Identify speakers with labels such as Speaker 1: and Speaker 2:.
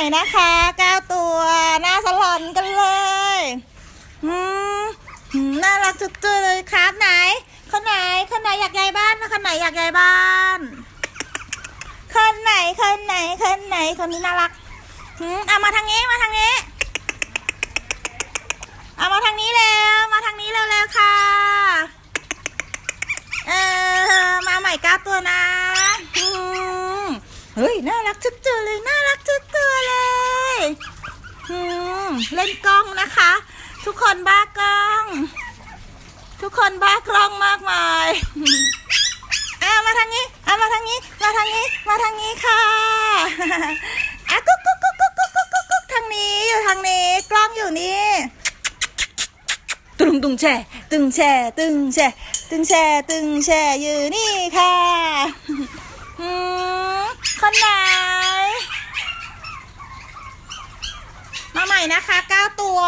Speaker 1: ใหม่นะคะเก้าตัวหน้าสลอนกันเลยอืมน่ารักจุดๆเลยครับไหนคนไหนคนไหนอยากย้ายบ้านคนไหนอยากย้ายบ้านคนไหนคนไหนคนไหนคนนี้น่ารักอืมเอามาทางนี้มาทางนี้เอามาทางนี้แล้วมาทางนี้เร็วๆค่ะเออมาใหม่ก้าตัวนะเฮ้ยน่ารักจุดเจอเลยน่ารักจุดเจอเลยอืม เล่นกล้องนะคะ ทุกคนบ้ากล้อง ทุกคนบ้ากล้องมากมายอามาทางนี้อามาทางนี้ มาทางนี้ มาทางนี้ค่ะอะกุ๊กกุ๊กกุ๊กกุ๊กกุ๊กกุ๊กกุ๊กกุ๊กทางนี้อยู่ทางนี้ กล้องอยู่นี่ตึงตึงแช่ตึงแช่ตึงแช่ตึงแช่ตึงแช่อยู่นี่ค่ะอืมคนไหน มาใหม่ นะคะ 9 ตัว